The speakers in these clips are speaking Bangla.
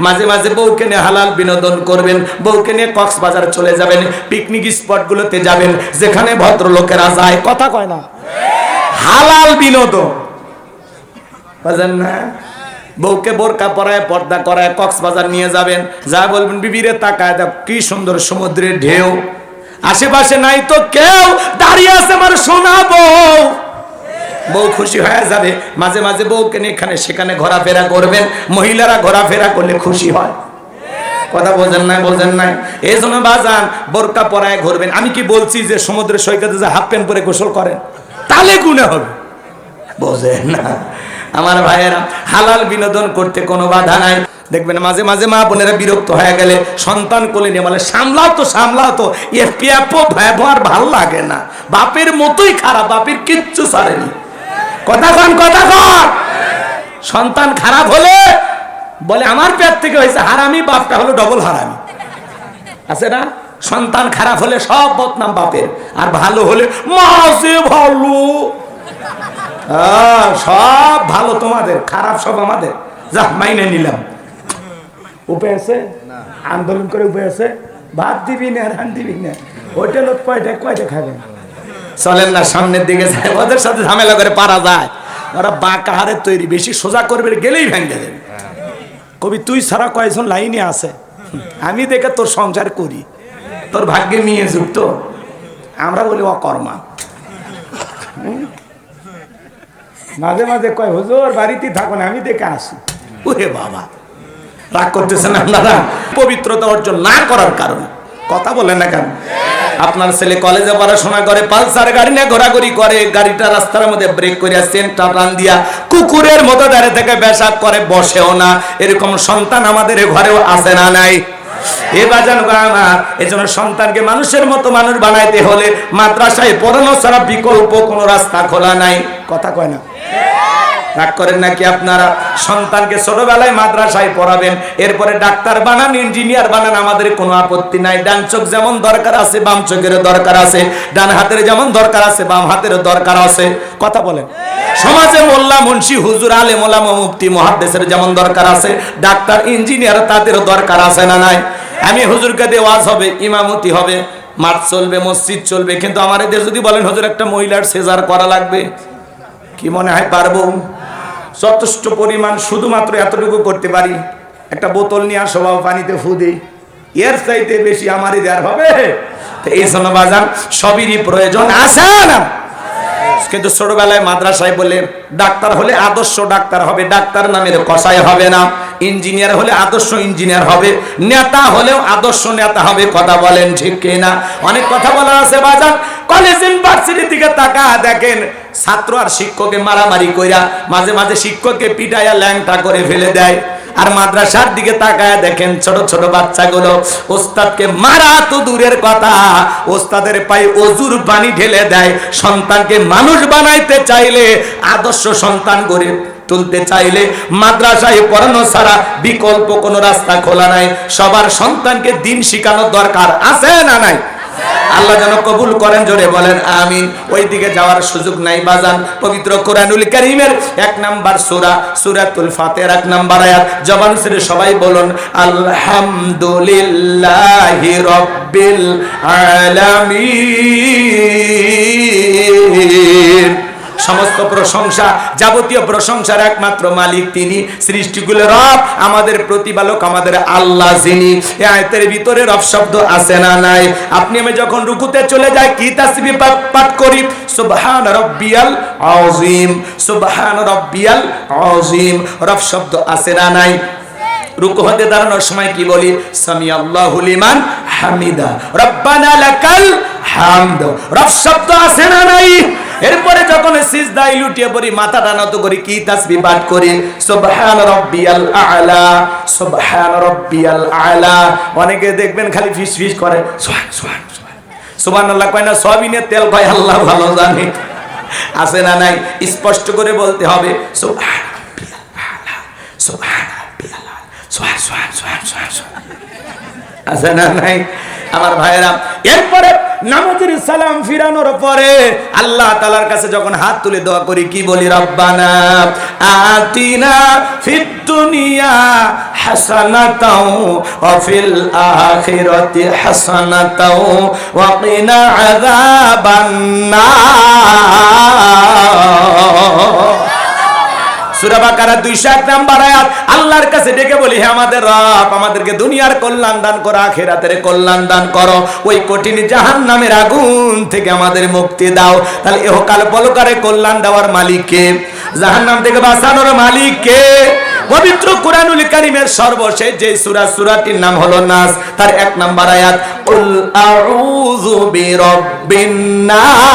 মাঝে মাঝে বউকে নিয়ে হালাল বিনোদন করবেন, বউকে নিয়ে কক্সবাজার চলে যাবেন পিকনিক স্পটগুলোতে যাবেন, যেখানে ভদ্রলোকেরা যায়। কথা কয় না। হালাল বিনোদন। বুঝেন না? বউকে বোরকা পরায়, পর্দা করায়, কক্সবাজার নিয়ে যাবেন। যা বলবেন, বিবিরে তাকায় দেখ, কি সুন্দর সমুদ্রের ঢেউ। আশেপাশে নাই তো কেউ, দাঁড়িয়ে আছে আমার সোনা বউ খুশি হয়ে যাবে। মাঝে মাঝে বউকে নিয়ে এখানে সেখানে ঘোরাফেরা করবেন। মহিলারা ঘোরাফেরা করলে খুশি হয়। কথা বোঝেন নাই বোঝেন নাই। এই জন্য বাজান, বোরকা পরায় ঘুরবেন। আমি কি বলছি যে সমুদ্রের সৈকতে যে হাফ প্যান্ট পরে গোসল করেন? তাহলে গুণে হবে। বোঝেন না। আমার ভাইয়েরা, হালাল বিনোদন করতে কোনো বাধা নাই। দেখবেন মাঝে মাঝে মা বোনেরা বিরক্ত হয়ে গেলে সন্তান কোলে নিয়ে বলে, সামলাও তো সামলাও তো। এ পেয়াপো ব্যবহার ভালো লাগে না। বাপের মতোই খারাপ, বাপের কিচ্ছু সারেনি। কথা কন কথা কন। সন্তান খারাপ হলে বলে আমার পেট থেকে হয়েছে হারামি বাপটা হলো ডবল হারামি। আছে না? সন্তান খারাপ হলে সব বদনাম বাপের। আর ভালো হলে মাসে ভালো। সব ভালো তোমাদের খারাপ সব আমাদের। যা মাইনে নিলাম। উপায় আছে? আন্দোলন করে উপায় আছে? ভাত দিবি না রান দিবি না? হোটেলত কয়টা কয়টা খাবেন চলেন না, সামনের দিকে যায়, ওদের সাথে ঝামেলা করে পারা যায়। ওরা বাঁকা হারে তৈরি, বেশি সোজা করবে গেলেই ভেঙে দেবে। কবি, তুই ছাড়া কয়েকজন লাইনে আছে। আমি দেখে তোর সংসার করি। তোর ভাগ্যে নিয়ে যুক্ত। আমরা বলি অকর্মা? মাঝে মাঝে কয়, হুজুর বাড়িতেই থাকো না, আমি দেখে আসি। ওরে বাবা। রাগ করতেছেন আপনারা? পবিত্রতা অর্জন না করার কারণে। কথা বলেন না কেন? আপনার ছেলে কলেজে পড়াশোনা করে, পালসার গাড়ি নিয়ে ঘোরাঘুরি করে, গাড়িটা রাস্তার মধ্যে ব্রেক করিয়া সেন্টার টান দিয়া কুকুরের মতো দাঁড়িয়ে থেকে পেশাব করে, বসেও না। এরকম সন্তান আমাদের ঘরেও আসে না নাই? এ বাজান আমার সন্তানকে মানুষের মতো মানুষ বানাইতে হলে মাদ্রাসায় পড়ানো ছাড়া বিকল্প কোনো রাস্তা খোলা নাই। কথা কয় না। রাগ করেন নাকি আপনারা? সন্তানকে ছোটবেলায় মাদ্রাসায় পড়াবেন, এরপরে ডাক্তার বানান, ইঞ্জিনিয়ার বানান, আমাদের কোনো আপত্তি নাই। ডান চোখ যেমন দরকার আছে, বাম চোখের দরকার আছে। ডান হাতের যেমন দরকার আছে, বাম হাতের দরকার আছে। কথা বলেন। সমাজে মোল্লা, মুন্সি, হুজুর, আলে মোল্লা মুফতি মহাদেশের যেমন দরকার আছে, ডাক্তার, ইঞ্জিনিয়ার তাদের দরকার আছে না নাই? আমি হুজুরকে দিয়ে ওয়াজ হবে, ইমামতি হবে, মাঠ চলবে, মসজিদ চলবে, কিন্তু আমার এদের যদি বলেন, হুজুর, একটা মহিলার সেজার করা লাগবে? কি মনে হয় পারব? যথেষ্ট পরিমাণ শুধুমাত্র এতটুকু করতে পারি। একটা বোতল নিয়ে আসো, বাবা, পানিতে ফু দিই। এর চাইতে বেশি আমারই দেওয়ার হবে। এই জন্য বাজান প্রয়োজন আছে না? কিন্তু ছোটবেলায় মাদ্রাসায় বলে, ডাক্তার হলে আদর্শ ডাক্তার হবে, ডাক্তার নামের কষায় হবে না। ইঞ্জিনিয়ার হলে আদর্শ ইঞ্জিনিয়ার হবে, নেতা হলেও আদর্শ নেতা হবে, কথা বলেন ঠিক কিনা? অনেক কথা বলা আছে বাজান। কলেজ ইউনিভার্সিটির দিকে তাকা দেখেন ছাত্র আর শিক্ষককে মারামারি কইরা মাঝে মাঝে শিক্ষককে পিটাইয়া ল্যাংটা করে ফেলে দেয়। আর মাদ্রাসার দিকে তাকায় দেখেন ছোট ছোট বাচ্চাগুলো ওস্তাদকে মারা তো দূরের কথা, ওস্তাদের পায়ে অজুর পানি ঢেলে দেয়। সন্তানকে মানুষ বানাইতে চাইলে আদর্শ সন্তান গড়ে তুলতে চাইলে মাদ্রাসায় পড়ানো ছাড়া বিকল্প কোনো রাস্তা খোলা নাই। সবার সন্তানকে দিন শিখানোর দরকার আছে না নাই? আল্লাহ যেন কবুল করেন, জোরে বলেন, আমিন। ওই দিকে যাওয়ার সুযোগ নাই, বাজান। পবিত্র কোরআনুল কারীমের এক নাম্বার সূরা, সূরাতুল ফাতিহার এক নাম্বার আয়াত। জবান ছেড়ে সবাই বলুন, আলহামদুলিল্লাহি রাব্বিল আলামিন। সমস্ত প্রশংসা যাবতীয় প্রশংসার একমাত্র মালিক তিনি। সৃষ্টিগুলো রব, আমাদের প্রতিপালক, আমাদের আল্লাহ যিনি। এ আয়তের ভিতরে রব শব্দ আছে না নাই? আপনি আমি যখন রুকুতে চলে যাই, কি তাসবিহ পাঠ পাঠ করি? সুবহান রাব্বিয়াল আযীম, সুবহান রাব্বিয়াল আযীম। রব শব্দ আছে না নাই? রুকু হতে দাঁড়ানোর সময় কি বলি? সামি আল্লাহু লিমান হামিদা। রব্বানা লাকাল হামদ। রব শব্দ আছে না নাই? এরপরে যখন সিজদায় লুটিয়ে পড়ি, মাথাটা নত করি, কি তাসবিহ পাঠ করি? সুবহান রাব্বিয়াল আলা, সুবহান রাব্বিয়াল আলা। অনেকে দেখবেন খালি ফিস ফিস করে, সুবহান সুবহান সুবহান। সুবহানাল্লাহ কয় না সবিনে তেল ভাই, আল্লাহ ভালো জানে। আছে না নাই? স্পষ্ট করে বলতে হবে, সুবহান আলা, সুবহান রাব্বিয়াল আলা, সুবহান সুবহান সুবহান সুবহান। আছে না নাই? আমার ভাইয়েরা, এরপরে নামাজের সালাম ফিরানোর পরে আল্লাহ তালার কাছে যখন হাত তুলে দোয়া করি, কি বলি? রব্বানা আতিনা হাসানাতাও হাসানাতাও সূরা বাকারা 201 নাম্বার আয়াত, আল্লাহর কাছে ডেকে বলি, হে আমাদের রব, আমাদেরকে দুনিয়ার কল্যাণ দান করো, আখিরাতের কল্যাণ দান করো। ওই কঠিন জাহান্নামের আগুন থেকে আমাদের মুক্তি দাও। তাহলে ইহকাল পলকারে কল্যাণ দেওয়ার মালিক কে? জাহান্নাম থেকে বাঁচানোর মালিক কে? পবিত্র কোরআনুল কারীমের সর্বশেষ যে সূরা, সূরাটির নাম হলো নাস, তার এক নাম্বার আয়াত, কুল আউযু বিরাব্বিন নাস।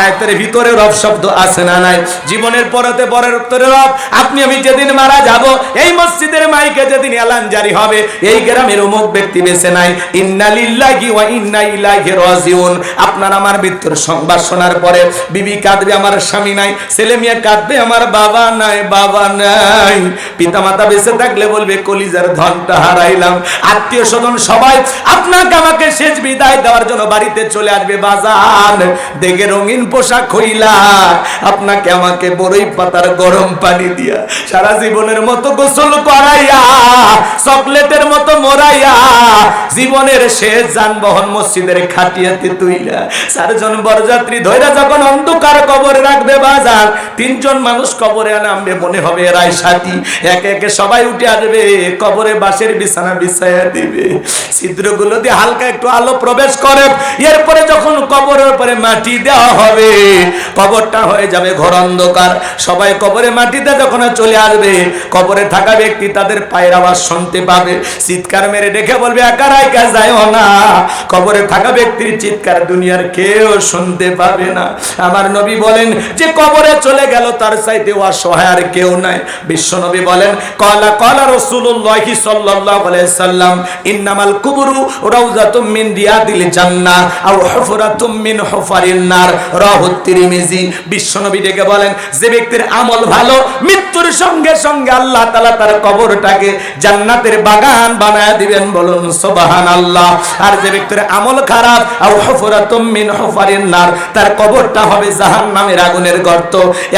আয়াতের ভিতরে রব শব্দ আছে না নাই? জীবনের পরতে পরের উত্তরে রব, আপনি আমি যেদিন মারা যাব, এই মসজিদের মাইকে যেদিন এলান জারি হবে, এই গ্রামের অমুক ব্যক্তি বেছে নাই। ইন্না লিল্লাহি ওয়া ইন্না ইলাইহি রাজিউন। আপনার আমার মৃত্যুর সংবাদ শোনার পরে বিবি কাঁদবে, আমার স্বামী নাই, ছেলে মেয়ে কাঁদবে, আমার বাবা নাই বাবা নাই। পিতামাতা বেঁচে থাকলে বলবে, কলিজার ধনটা হারাইলাম। আত্মীয় স্বজন সবাই আপনাকে আমাকে শেষ বিদায় দেওয়ার জন্য বাড়িতে চলে আসবে, বাজার। দেখে রঙিন পোশাক হইলা। আপনাকে আমাকে বড়ই পাতার গরম পানি দিয়া সারা জীবনের মতো গোসল করাইয়া, চকলেটের মতো মোরাইয়া, জীবনের শেষ যানবাহন মসজিদের খাটিয়াতে তুইলা। চারজন বরযাত্রী ধৈরা যখন অন্ধকার কবরে রাখবে বাজার, তিনজন মানুষ কবরে নামবে মনে হবে এরাই সাথী। একে একে সবাই উঠে আসবে, কবরে বাঁশের বিছানা বিছাইয়া দিবে। ছিদ্রগুলো দিয়ে হালকা একটু আলো প্রবেশ করে। এরপরে যখন কবরের উপরে মাটি দেওয়া হবে। কবরটা হয়ে যাবে ঘর অন্ধকার। সবাই কবরে মাটিতে যখন চলে আসবে, কবরে থাকা ব্যক্তি তাদের পায়ের আওয়াজ শুনতে পাবে। চিৎকার মেরে দেখে বলবে, একা রাইকা যায়ও না। কবরে থাকা ব্যক্তির চিৎকার দুনিয়ার কেউ শুনতে পাবে না। আমার নবী বলেন, যে কবরে চলে গেল, তার চাইতে অসহায় আর কেউ নাই। বিশ্ব নবী বলেন, কলা কলা রসুল্লাহ সাল্লাল্লাহু আলাইহি সাল্লাম, ইন্নামাল কুবরু রাউজাতুম মিন রিয়াদিল জান্নাহ আও হুফরাতুম মিন হুফারিন নার। রাহুত তিরমিজি। বিশ্বনবী ডেকে বলেন, যে ব্যক্তির আমল ভালো, মৃত্যুর সঙ্গে সঙ্গে আল্লাহ তাআলা তার কবরটাকে জান্নাতের বাগান বানায় দিবেন বলুন, সুবহানাল্লাহ। আর যে ব্যক্তির আমল খারাপ, আও হুফরাতুম মিন হুফারিন নার, তার কবরটা হবে জাহান্নামের আগুনের গর্ত।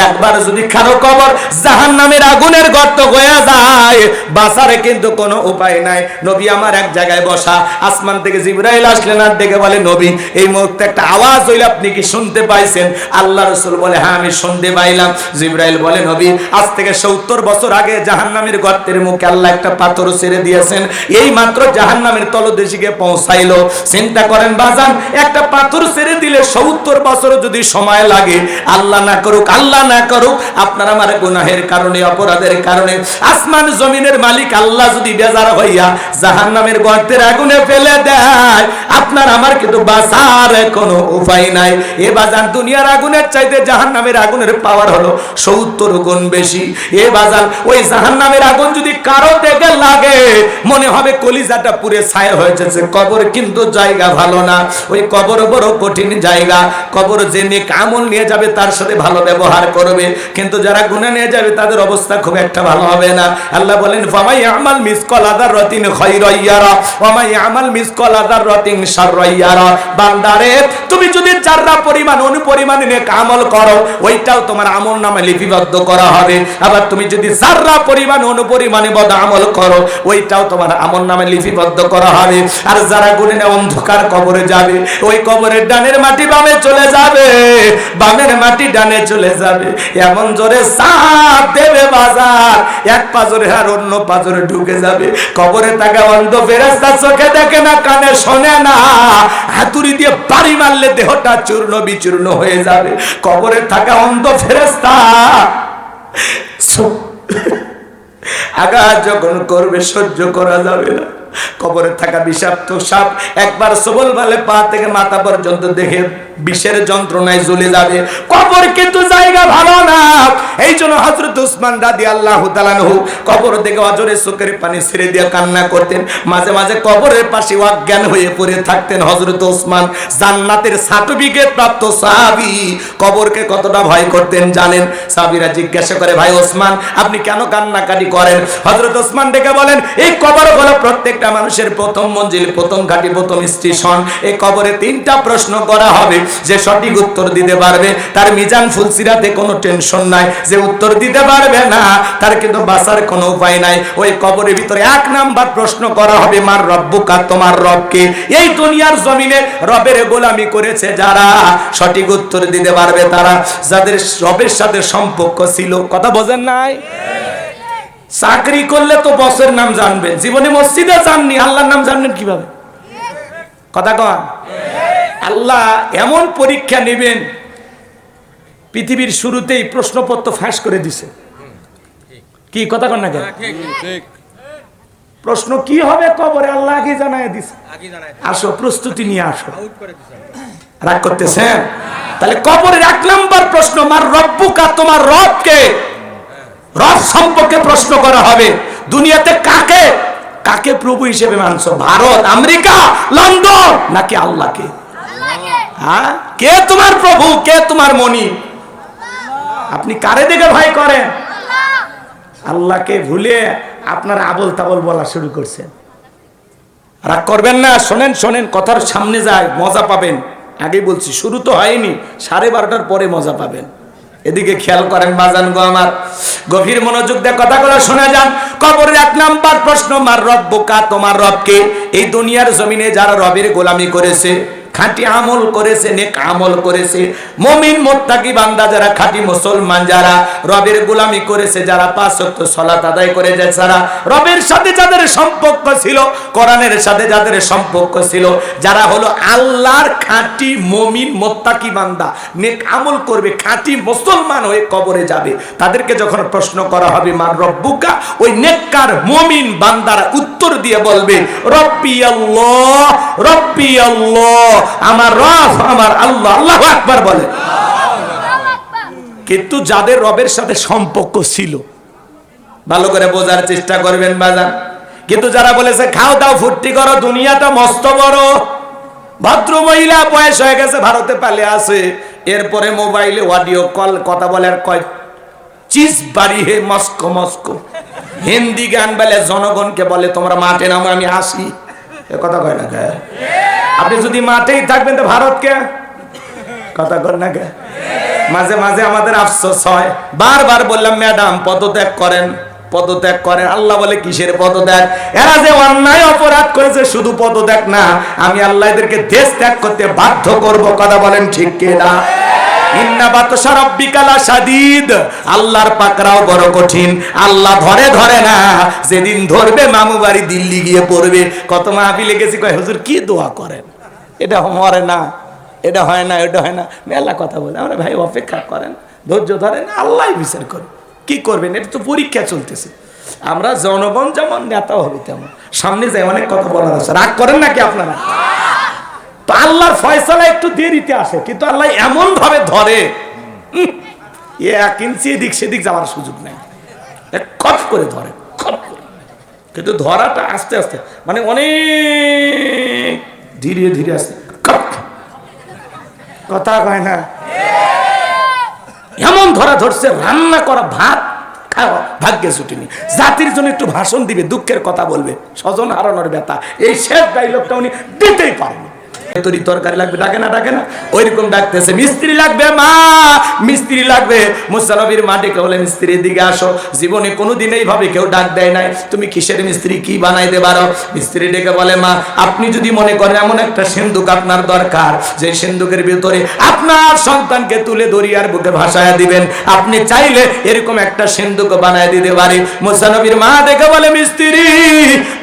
একবার যদি কারও কবর জাহান্নামের আগুনের গর্ত হয়ে যায়, বাঁচারে কিন্তু কোনো উপায় নাই। নবী আমার এক জায়গায় বসা, আসমান থেকে জিব্রাইল আসলেন আর ডেকে বলে, নবী, এই মুহূর্তে একটা আওয়াজ হইলে, আপনি কি শুনতে পাইছেন? আল্লাহ রসুল বলে হ্যাঁ আমি শুনতে পাইলাম। জিব্রাইল বলে, নবী, আজ থেকে সত্তর বছর আগে জাহান্নামের গর্তের মুখে আল্লাহ একটা পাথর ছেড়ে দিয়েছেন। এই মাত্র জাহান্নামের তলদেশিকে পৌঁছাইলো। চিন্তা করেন, বাজান, একটা পাথর ছেড়ে দিলে সত্তর বছর যদি সময় লাগে, আল্লাহ না করুক, আল্লাহ না করুক, আপনার আমার গুনাহের কারণে, অপরাধের কারণে, আসমান জমিনের মালিক আল্লাহ যদি বেজার হইয়া জাহান্নামের গর্তের আগুনে ফেলে দেয়, আপনার আমার কিন্তু বাঁচার কোনো উপায় নাই। এ বাজান, দুনিয়ার আগুনের চাইতে জাহান্নামের আগুনের পাওয়ার হলো সত্তর গুণ বেশি। এ বাজান ওই জাহান্নামের আগুন যদি কারও দেখে লাগে, মনে হবে কলিজাটা পুরে ছায় হয়েছে কবর কিন্তু জায়গা ভালো না। ওই কবর বড় কঠিন জায়গা। কবর যে নেক আমল নিয়ে যাবে, তার সাথে ভালো ব্যবহার করবে। কিন্তু যারা গুণে নিয়ে যাবে, তাদের অবস্থা খুব একটা ভালো হবে না। আল্লাহ বলেন, ফামাই আমাল মিসকল আদার রতিন খৈরাইয়ারা ওয়ামাই আমাল মিসকল আদার রতিন শাররাইয়ারা বান্দারে, তুমি যদি চাররা পরিমাণ, অনুপরিমাণে নেক আমল করো, ওইটাও তোমার আমল নামে লিপিবদ্ধ করা হবে। আবার তুমি যদি চাররা পরিমাণ অনুপরিমাণে বদ আমল করো, ওইটাও তোমার আমল নামে লিপিবদ্ধ করা হবে। আর যারা গুণে অন্ধকার কবরে যাবে, ওই কবরের ডানের মাটি বামে চলে যাবে, বামের মাটি ডানে চলে যাবে। এমন জোরে সাপ দেবে বাজার, এক পাজরে আর অন্য পাজরে ঢুকে যাবে। কবরে তাকে অন্ধ ফেরাস্তা চোখে দেখে না, কানে শোনে না। হাতুড়ি দিয়ে বাড়ি মারলে দেহটা চূর্ণ বিচূর্ণ হয়ে যাবে। কবরে থাকা অন্ধ ফেরেস্তা আঘাত যখন করবে সহ্য করা যাবে না। কবরে থাকা বিষাক্ত সাপ একবার সবল বলে পা থেকে মাথা পর্যন্ত দেখে বিষের যন্ত্রণায় জ্বলে যাবে। কবর কিন্তু জায়গা ভালো না। এই জন্য হজরত উসমান রাদি আল্লাহ তালানহু কবর দেখে অজরে চোখের পানি ছেড়ে দিয়ে কান্না করতেন। মাঝে মাঝে কবরের পাশে অজ্ঞান হয়ে পড়ে থাকতেন হজরত উসমান। জান্নাতের সার্টিফিকেট প্রাপ্ত সাহাবি কবরকে কতটা ভয় করতেন জানেন? সাহাবিরা জিজ্ঞাসা করে, ভাই ওসমান আপনি কেন কান্নাকাটি করেন? হজরত ওসমান ডেকে বলেন, এই কবর হলো প্রত্যেক প্রত্যেকটা মানুষের প্রথম মঞ্জিল, প্রথম ঘাটি, প্রথম স্টেশন এই কবরে তিনটা প্রশ্ন করা হবে যে সঠিক উত্তর দিতে পারবে। তার মিজান ফুলসিরাতে কোনো টেনশন নাই, যে উত্তর দিতে পারবে না, তার কিন্তু বাঁচার কোনো উপায় নাই। ওই কবরের ভিতরে এক নাম্বার প্রশ্ন করা হবে, মার রব্বুকা, তোমার রবকে এই দুনিয়ার জমিনে রবের গোলামি করেছে যারা, সঠিক উত্তর দিতে পারবে তারা। যাদের রবের সাথে সম্পর্ক ছিল, কথা বোঝেন নাই? চাকরি করলে তো বসের নাম জানবেন জীবনে মসজিদে জাননি আল্লাহর নাম জানবেন কীভাবে? কথা কন। আল্লাহ এমন পরীক্ষা নেবেন, পৃথিবীর শুরুতেই প্রশ্নপত্র ফাঁস করে দিছে। কি, কথা কন না কেন? প্রশ্ন কি হবে কবরে, আল্লাহ আগে জানাই দিছে। আসো, প্রস্তুতি নিয়ে আসো। রাগ করতেছেন? তাহলে কবরের এক নম্বর প্রশ্ন, মার রব্বুকা, তোমার রবকে রব সম্পর্কে প্রশ্ন করা হবে। দুনিয়াতে কাকে? কাকে প্রভু হিসেবে মানছো? ভারত আমেরিকা লন্ডন নাকি আল্লাহকে? হ্যাঁ? কে তোমার প্রভু? কে তোমার মনি আপনি কারে দেখে ভয় করেন? আল্লাহকে ভুলে আপনার আবল তাবল বলা শুরু করছেন। রাগ করবেন না শোনেন শোনেন কথার সামনে যায় মজা পাবেন। আগে বলছি শুরু তো হয়নি সাড়ে বারোটার পরে মজা পাবেন। এদিকে খেয়াল করেন বাজান গো আমার। গভীর মনোযোগ দিয়ে কথাগুলো শোনা যান। কবরের এক নাম্বার প্রশ্ন, মার রব বোকা, তোমার রবকে এই দুনিয়ার জমিনে যারা রবের গোলামি করেছে খাঁটি আমল করেছে, নেক আমল করেছে। মমিন, মোত্তাকি বান্দা যারা, খাঁটি মুসলমান যারা, রবের গোলামি করেছে, যারা পাঁচ ওয়াক্ত সালাত আদায় করে যায়, যারা রবের সাথে যাদের সম্পর্ক ছিল, কোরআনের সাথে যাদের সম্পর্ক ছিল, যারা হলো আল্লাহর খাঁটি মমিন, মোত্তাকি বান্দা, নেক আমল করবে, খাঁটি মুসলমান হয়ে কবরে যাবে। তাদেরকে যখন প্রশ্ন করা হবে, মান রব্বুকা? ওই নেককার মমিন বান্দারা উত্তর দিয়ে বলবে, রব্বি আল্লাহ রব্বি আল্লাহ। আমার রব, আমার আল্লাহ আল্লাহ আকবার বলে। কিন্তু যাদের রবের সাথে সম্পর্ক ছিল, ভালো করে বোঝার চেষ্টা করবেন বাজার কিন্তু যারা বলেছে, খাও দাও, ফুর্তি করো, দুনিয়াটা মস্ত বড়। ভদ্র মহিলা, বয়স হয়ে গেছে, ভারতে পালে আছে। এরপরে মোবাইলে অডিও কল, কথা বলে আর কয়, চিজ বাড়ি হে, মস্কো মস্কো। হিন্দি গান বলে, জনগণকে বলে, তোমরা মাঠে নামো, আমি আসি। এ কথা কয় না আপনি যদি মাঠেই থাকবেন তো ভারতকে? কথা কর না মাঝে মাঝে আমাদের আফসোস হয়। বারবার বললাম, ম্যাডাম, পদত্যাগ করেন পদত্যাগ করেন। আল্লাহ বলে, কিসের পদত্যাগ? এরা যে অন্যায় অপরাধ করেছে, শুধু পদত্যাগ না, আমি আল্লাহ এদেরকে দেশ ত্যাগ করতে বাধ্য করব। কথা বলেন ঠিক কিনা? আল্লাহর পাকড়াও বড় কঠিন। আল্লাহ ধরে ধরে না, যেদিন ধরবে মামু বাড়ি দিল্লি গিয়ে পড়বে। কত মাহফিলে গেছি, কয়, হুজুর, কি দোয়া করেন? এটা মরে না, এটা হয় না এটা হয় না। মেলা কথা বলে, আমরা ভাই অপেক্ষা করেন, ধৈর্য ধরেন, আল্লাহ বিচার করে কি করবেন? এটা তো পরীক্ষা চলতেছে। আমরা জনগণ যেমন নেতা হবে তেমন। সামনে যাই, অনেক কথা বলার আছে। রাগ করেন নাকি আপনারা? তো আল্লাহর ফয়সালা একটু দেরিতে আসে, কিন্তু আল্লাহ এমন ভাবে ধরে এক ইঞ্চি এদিক সেদিক যাওয়ার সুযোগ নেই। খপ করে ধরে, খপ করে। কিন্তু ধরাটা আস্তে আস্তে মানে অনেক ধীরে ধীরে আসতে কথা কয় না? এমন ধরা ধরছে, রান্না করা ভাত, খাওয়া ভাগ্যে ছুটিনি জাতির জন্য একটু ভাষণ দিবে, দুঃখের কথা বলবে। স্বজন হারানোর ব্যথা। এই শেষ ডাইলগটা উনি দিতেই পারেন তরি তরকারি লাগবে, ডাকে না ডাকে না। ওইরকম ডাকতেছে, মিস্ত্রি লাগবে মা, মিস্ত্রি লাগবে। মা ডেকে বলে মিস্ত্রির দিকে আসো। জীবনে কোনোদিন এইভাবে কেউ ডাক দেয় নাই। তুমি কিসের মিস্ত্রি, কি মিস্ত্রি ডেকে বলে, মা, আপনি যদি মনে করেন এমন একটা সিন্ধুক আপনার দরকার, যে সিন্ধুকের ভিতরে আপনার সন্তানকে তুলে দরিয়ার বুকে ভাসায় দিবেন, আপনি চাইলে এরকম একটা সিন্ধুক বানায় দিতে পারি। মুসানবীর মা ডেকে বলে, মিস্ত্রি,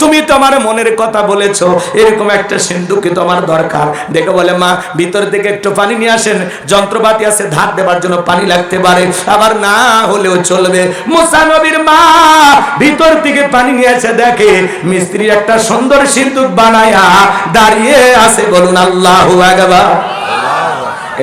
তুমি তোমার মনের কথা বলেছ, এরকম একটা সিন্ধুকে তোমার দরকার? দেখে বলে মা, ভিতর থেকে একটু পানি নিয়ে আসেন। যন্ত্রপাতি আছে, ধার দেবার জন্য পানি লাগতে পারে। আবার না হলেও চলবে। মুসানবীর মা ভিতর থেকে পানি নিয়ে এসে দেখে, মিস্ত্রি একটা সুন্দর সিন্ধুক বানায়া দাঁড়িয়ে আছে বলুন আল্লাহু আকবার।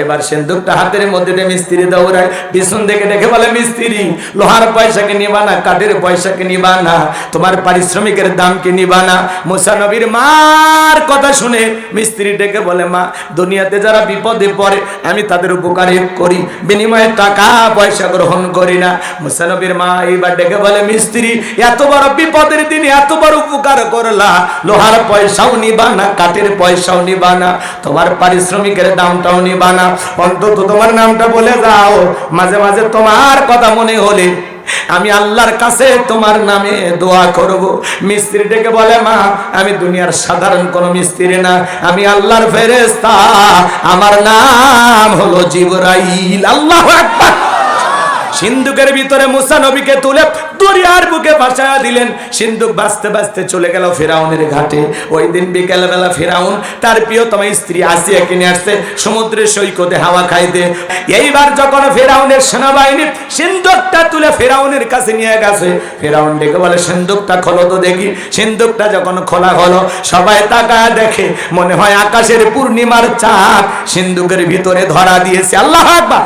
এবার সিন্ধুকটা হাতের মধ্যে দিয়ে মিস্ত্রি দৌড়ায়, পিছন দেখে দেখে বলে, মিস্ত্রি, লোহার পয়সাকে নিবা না, কাঠের পয়সাকে নিবা না, তোমার পারিশ্রমিকের দামকে নিবা না। মুসা নবীর মার কথা শুনে মিস্ত্রি ডেকে বলে, মা, দুনিয়াতে যারা বিপদে পড়ে, আমি তাদের উপকারে করি, বিনিময়ে টাকা পয়সা গ্রহণ করি না। মুসা নবীর মা এইবার ডেকে বলে, মিস্ত্রি, এত বড় বিপদের দিন এত বড় উপকার করলা, লোহার পয়সাও নিবা না, কাঠের পয়সাও নিবা না, তোমার পারিশ্রমিকের দামটাও নিবা না। অন্তত তোমার নামটা বলে যাও। মাঝে মাঝে তোমার কথা মনে হলে আমি আল্লাহর কাছে তোমার নামে দোয়া করব। মিস্ত্রি ডেকে বলে, মা, আমি দুনিয়ার সাধারণ কোন মিস্ত্রি না। আমি আল্লাহর ফেরেস্তা আমার নাম হলো জিবরাইল। আল্লাহু আকবার। সিন্ধুকের ভিতরে মুসা নবীকে তুলে দরিয়ার বুকে ভাসায়া দিলেন। সিন্ধুক বাঁচতে বাঁচতে চলে গেল ফেরাউনের ঘাটে। ওই দিন বিকেল বেলা ফেরাউন তার প্রিয়তম স্ত্রী আসিয়া কিনে আসছে সমুদ্রের সৈকতে হাওয়া খাইতে। এইবার যখন ফেরাউনের সেনাবাহিনী সিন্ধুকটা তুলে ফেরাউনের কাছে নিয়ে গেছে, ফেরাউন ডেকে বলে, সিন্ধুকটা খোলো তো দেখি। সিন্ধুকটা যখন খোলা হলো, সবাই তাকায় দেখে, মনে হয় আকাশের পূর্ণিমার চাঁদ। সিন্ধুকের ভিতরে ধরা দিয়েছে। আল্লাহ আকবার!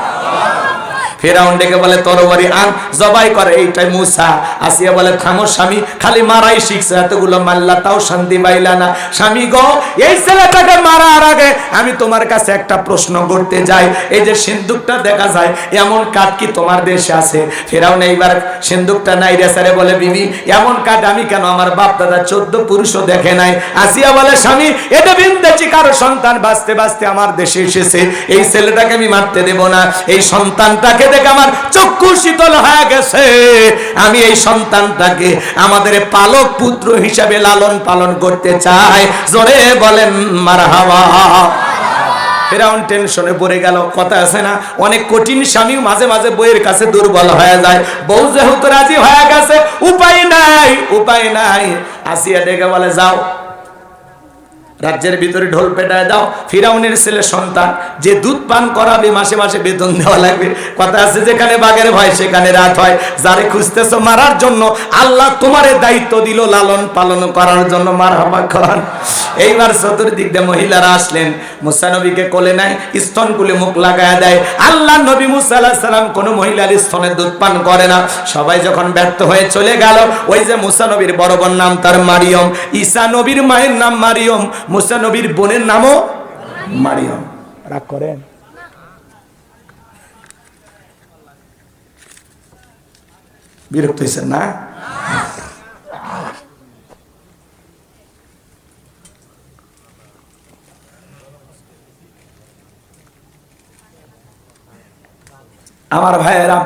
ফেরাউন ডেকে বলে তরবারি আন, জবাই করে এইটাই মুসা। আসিয়া বলে, থামো স্বামী, খালি মারাই শিখছে, এতগুলো মাল্লা, তাও শান্তি পাইলা না। স্বামী গো, এই ছেলেটাকে মারার আগে আমি তোমার কাছে একটা প্রশ্ন করতে যাই। এই যে সিন্দুকটা দেখা যায়, এমন কাঠ কি তোমার দেশে আছে? ফেরাউন এইবার সিন্দুকটা নাই রে বলে, বিবি, এমন কাঠ আমি কেন আমার বাপ দাদা চোদ্দ পুরুষও দেখে নাই? আসিয়া বলে, স্বামী এটা বিন্দেছি কারও সন্তান বাঁচতে বাঁচতে আমার দেশে এসেছে। এই ছেলেটাকে আমি মারতে দেব না। এই সন্তানটাকে দেখে আমার চক্ষু শীতল হয়ে গেছে। আমি এই সন্তানটাকে আমাদের পালক পুত্র হিসাবে লালন পালন করতে চাই। জোরে বলেন মার ফেরাউন টেনশনে পড়ে গেল, কথা আছে না? অনেক কঠিন স্বামী মাঝে মাঝে বইয়ের কাছে দুর্বল হয়ে যায়। বউ যেহেতু রাজি হয়ে গেছে, উপায় নাই উপায় নাই। আসিয়া ডেকে বলে, যাও। রাজ্যের ভিতরে ঢোল পেটায় দাও, ফিরাউনের ছেলে সন্তান, যে দুধ পান করাবে, মাসে মাসে বেতন দেওয়া লাগবে। কথা আছে, যেখানে বাঘের ভয়, সেখানে রাত হয়। যারে খুঁজতেছ মারার জন্য, আল্লাহ তোমারে দায়িত্ব দিল লালন পালন করার জন্য। মার হবা খান। এইবার চতুর্দিক দিয়ে মহিলারা আসলেন। মুসা নবীকে কোলে নেয়, স্তন কুলে মুখ লাগায় দেয়। আল্লাহ নবী মুসা আলাহ সালাম, কোনো মহিলার স্তনে দুধ পান করে না। সবাই যখন ব্যর্থ হয়ে চলে গেল, ওই যে মুসা নবীর বড় বোন নাম তার মারিয়ম, ঈসা নবীর মায়ের নাম মারিয়ম। মুসা নবীর বোনের নামও মারিয়ম। রাগ করেন। বিরক্ত হয়েছেন না? আমার ভাইয়েরা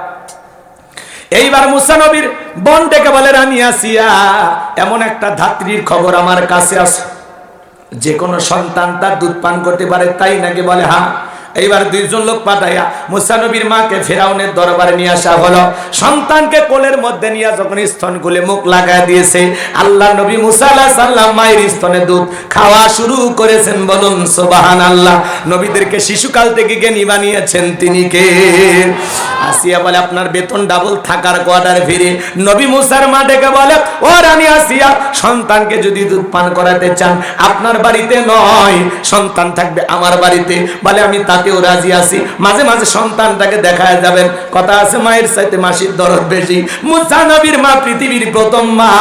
এইবার মুসা নবীর বন ডেকে বলে আমি আসিয়া এমন একটা ধাত্রীর খবর আমার কাছে আছে। যে কোনো সন্তান তার দুধ পান করতে পারে তাই নাকি বলে হ্যাঁ? এইবার দুইজন লোক পাঠাইয়া মুসানবীর মাকে ফেরাউনের দরবারে নিয়ে আসা হলো। সন্তানকে কোলের মধ্যে নিয়ে যখন স্তন খুলে মুখ লাগায় দিয়েছে, আল্লাহ নবী মুসা আলাহ সাল্লাম মায়ের স্তনে দুধ খাওয়া শুরু করেছেন বলুন সোবাহান আল্লাহ নবীদেরকে শিশুকাল থেকে জ্ঞানী বানিয়েছেন তিনি কে? আসিয়া বলে, আপনার বেতন ডাবল থাকার কোয়ার্টার ফিরে নবী মুসার মা ডেকে বলে, ও রানী আসিয়া, সন্তানকে যদি দুধ পান করাতে চান, আপনার বাড়িতে নয়, সন্তান থাকবে আমার বাড়িতে। বলে, আমি তাতেও রাজি আছি। মাঝে মাঝে সন্তানটাকে দেখায় যাবেন। কথা আছে, মায়ের সাথে মাসির দরদ বেশি। মুসা নবীর মা পৃথিবীর প্রথম মা।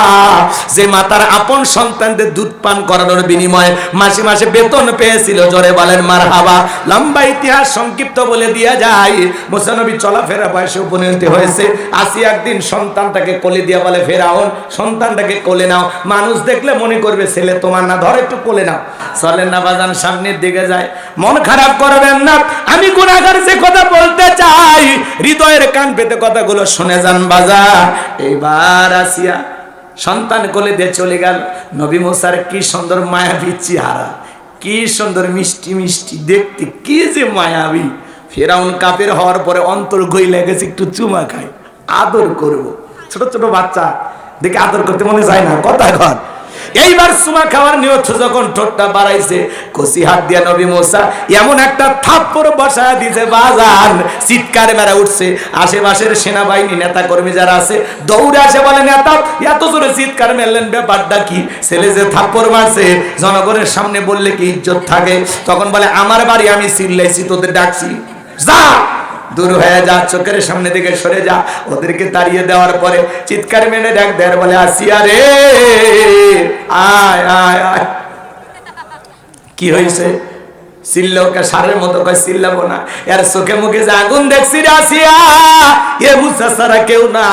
যে মা তার আপন সন্তানদের দুধ পান করানোর বিনিময়ে মাসে মাসে বেতন পেয়েছিল। জোরে বলেন মার হাবা লম্বা ইতিহাস সংক্ষিপ্ত বলে দিয়া যায়। মুসা নবী চলাফেরা বয়সে উপনীত হয়েছে। আসি একদিন সন্তানটাকে কোলে দিয়া বলে, ফেরাউন, সন্তানটাকে কোলে নাও। মানুষ দেখলে মনে করবে, ছেলে তোমার না, ধর একটু কোলে নাও। চলেন না বাজান, সামনের দিকে যায়। মন খারাপ করবেন না। আমি গুণাগার যে কথা বলতে চাই, হৃদয়ের কান পেতে কথাগুলো শুনে যান বাজার এইবার আসিয়া সন্তান কোলে দিয়ে চলে গেল। নবী মুসার কি সুন্দর মায়াবী চেহারা, কি সুন্দর মিষ্টি মিষ্টি, দেখতে কি যে মায়াবী। ফেরাউন কাপের হওয়ার পরে অন্তর গই লেগেছে একটু চুমা খায়। আদর করব। ছোট ছোট বাচ্চা, দেখে আদর করতে মনে যায় না। কথা ঘর এইবার সুমা খাওয়ার নিয়ত যখন ঠোঁটটা বাড়াইছে কষি হাত দিয়া নবী মোসা এমন একটা থাপ্পড় বসায় দিছে, বাজান! চিৎকার মেরা উঠছে। আশেপাশের সেনাবাহিনী নেতা কর্মী যারা আছে, দৌড়ে আসে বলে, নেতা, এত জোরে চিৎকার মেরলেন, ব্যাপারটা কি? ছেলে যে থাপ্পড় মারছে, জনগণের সামনে বললে কি ইজ্জত থাকে? তখন বলে, আমার বাড়ি আমি চিল্লাইছি, তোদের ডাকছি। যা! দূর হয়ে যা, চোখের সামনে দিকে সরে যা। ওদেরকে তাড়িয়ে দেওয়ার পরে চিৎকার মেনে ডাক দেয় বলে, আসিয়া রে, আয় আয় আয়। কি হয়েছে চিল্লোকে সারের মতো কয় চিল্লাবো না। এর চোখে মুখে যে আগুন দেখছি আসিয়া, এ মুসা সারা কেউ না।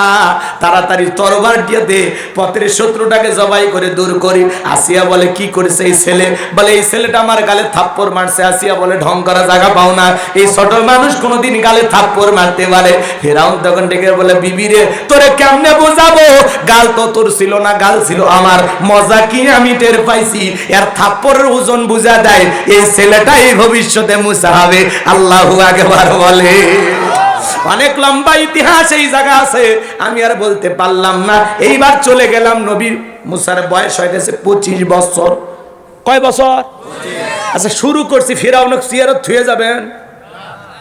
তাড়াতাড়ি তরবার দিয়ে দে, পথের শত্রুটাকে জবাই করে দূর করি। আসিয়া বলে, কি করেছে এই ছেলে? বলে, এই ছেলেটা আমার গালে থাপ্পড় মারছে। আসিয়া বলে, ঢং করা জায়গা পাও না। এই মানুষ কোনোদিন গালে থাপ্পড় মারতে পারে। ফেরাউন তখন ডেকে বলে, বিবি রে, তোরে কেমনে বোঝাবো? গাল তো তোর ছিল না, গাল ছিল আমার। মজা কি আমি টের পাইছি? এর থাপ্পড়ের ওজন বুঝা দেয়, এই ছেলেটাই ভবিষ্যতে মুসা হবে। আল্লাহু আকবার বলে। অনেক লম্বা ইতিহাস এই জায়গা আছে। আমি আর বলতে পারলাম না। এইবার চলে গেলাম নবীর মুসার বয়স হয়ে গেছে পঁচিশ বছর। কয় বছর? আচ্ছা শুরু করছি, ফেরাউন সিয়ারত থুয়ে যাবেন।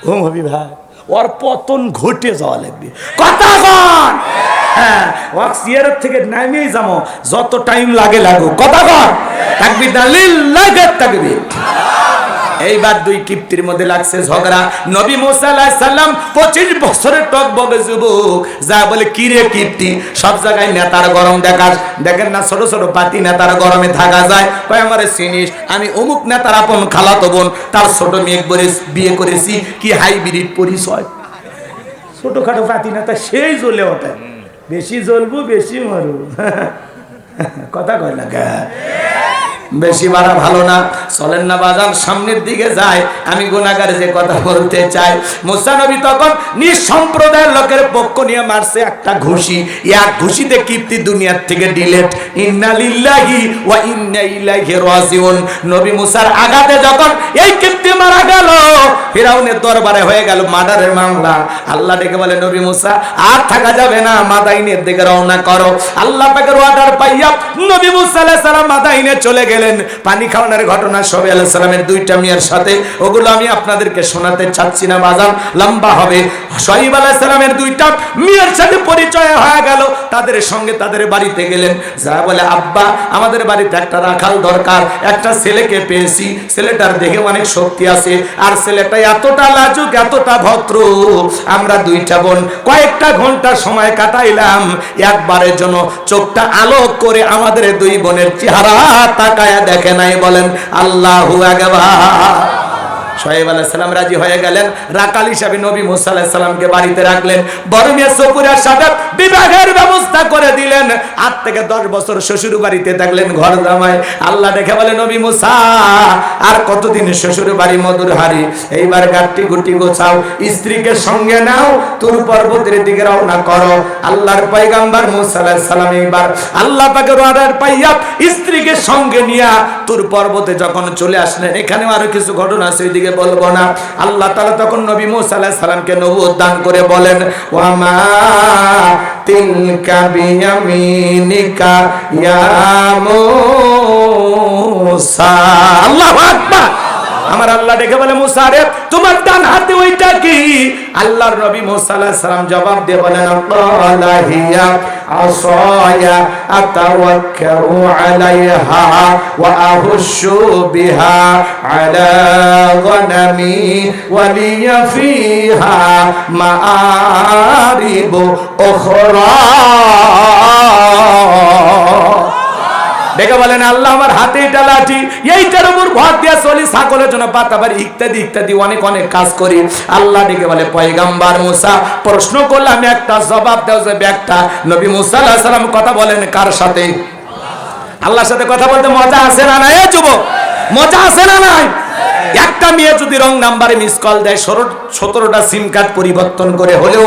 ঘুম হবি ভাই, ওর পতন ঘটে যাওয়া লাগবে। কথা কন! হ্যাঁ ওয়াক সিয়ারত থেকে নামেই যাব। যত টাইম লাগে লাগুক। কথা কন! থাকবি না, লিল্লাহি তাকবীর। এইবার দুই কিপ্তির মধ্যে লাগছে ঝগড়া। নবী মুসা সালাম 25 বছরের টক ববে যুবক। যা বলে, কি রে কিপ্তি? সব জায়গায় নেতার গরম দেখাস। দেখেন না, ছোট ছোট পাতি নেতার গরমে থাকা যায়। কয়, আমারে চিনিস, আমি অমুক নেতার আপন খালাতো বোন। তার ছোট মেয়ে করে বিয়ে করেছি। কি হাইব্রিড পরিচয়? ছোটখাটো পাতি নেতা সেই জ্বলে ওঠে। বেশি জ্বলবো, বেশি মরু কথা কয় না। বেশি বাড়া ভালো না। চলেন না বাজার, সামনের দিকে যায় আমি গুণাগার যে কথা বলতে চাই মুসানবী তখন নিঃসম্প্রদায়ের লোকের পক্ষ নিয়ে মারছে একটা ঘুষি। এক ঘুষিতে কীর্তি দুনিয়ার থেকে ডিলেট ইন্না লিল্লাহি ওয়া ইন্না ইলাইহি রাজিউন। নবী মুসার আঘাতে যখন এই কীর্তি মারা গেল, ফিরাউনের দরবারে হয়ে গেল মার্ডারের মামলা। আল্লাহ ডেকে বলে, নবী মুসা, আর থাকা যাবে না, মাদাইনের দিকে রওনা করো। আল্লাহ পাকের অর্ডার পাইয়া নবী মুসা আলাইহিস সালাম মাদাইনে চলে গেলেন, পানি খাওয়ানোর ঘটনা সবে আলাইহিস সালামের দুইটা মেয়ের সাথে। ওগুলো আমি আপনাদেরকে শোনাতে চাচ্ছি না, বাজান লম্বা হবে। শহীদ আলাইহিস সালামের দুইটা মেয়ের সাথে পরিচয় হয়ে গেল। তাদের সঙ্গে তাদের বাড়িতে গেলেন। যা বলে, আব্বা, আমাদের বাড়িতে একটা রাখাল দরকার, একটা ছেলেকে পেয়েছি। ছেলেটার দেখে অনেক শক্তি আছে, আর ছেলেটা এতটা লাজুক, এতটা ভদ্র। আমরা দুইটা বোন কয়েকটা ঘণ্টা সময় কাটাইলাম। একবারের জন্য চোখটা আলোক করে আমাদের দুই বোনের চেহারা তাকায়া দেখে নাই বলেন, আল্লাহ আকবার। সোহেব আলাইসালাম রাজি হয়ে গেলেন। রাকাল হিসাবে নবী মুসা আলাইসালামকে বাড়িতে রাখলেন। বরমিয়া মেয়ে সপুরের সাথে বিবাহের ব্যবস্থা করে দিলেন। আট থেকে দশ বছর শ্বশুর বাড়িতে থাকলেন ঘর জামায় আল্লাহ দেখে বলে, নবী মুসা, আর কতদিন শ্বশুর বাড়ি মধুর হারি এইবার গাঠটি গুটি গোছাও, স্ত্রীকে সঙ্গে নাও, তোর পর্বতের দিকে রওনা করো। আল্লাহর পয়গাম্বার মুসা আলাইসালাম এইবার আল্লাহ পাকের অর্ডার পাইয়া স্ত্রীকে সঙ্গে নিয়া তোর পর্বতে যখন চলে আসলেন এখানে আরও কিছু ঘটনা আছে, ওইদিকে বলব না। আল্লাহ তাআলা তখন নবী মুসা আলাইহিস সালামকে নবুয়ত দান করে বলেন ওয়ামা তিলকা বিয়ামিনিকা ইয়া মুসা। আল্লাহু আকবার। আমার আল্লাহ ডেকে বলে, মুসা রে, তোমার ডান হাতে ওইটা কি? আল্লাহর নবী মুসা আলাইহিস সালাম জবাব দিয়ে বলেন, আল্লাহ হিয়া আসায়া আতাওয়াক্কাউ আলাইহা ওয়া আহুশু বিহা আলা গনামি ওয়া লিয়া ফিহা দেখে বলেন, আল্লাহ আমার হাতে এটা লাঠি। এইটার উপর ভর দিয়া চলি জন্য পাতাবার ইত্যাদি ইত্যাদি, অনেক অনেক কাজ করি। আল্লাহ ডেকে বলে, পয়গাম্বার মুসা, প্রশ্ন করলে আমি একটা জবাব নবী মুসা কথা বলেন, কার সাথে? আল্লাহর সাথে কথা বলতে মজা আছে না না এ যুবক? মজা আছে না নাই? একটা মেয়ে যদি রং নাম্বারে মিস কল দেয় সতেরোটা সিম কার্ড পরিবর্তন করে হলেও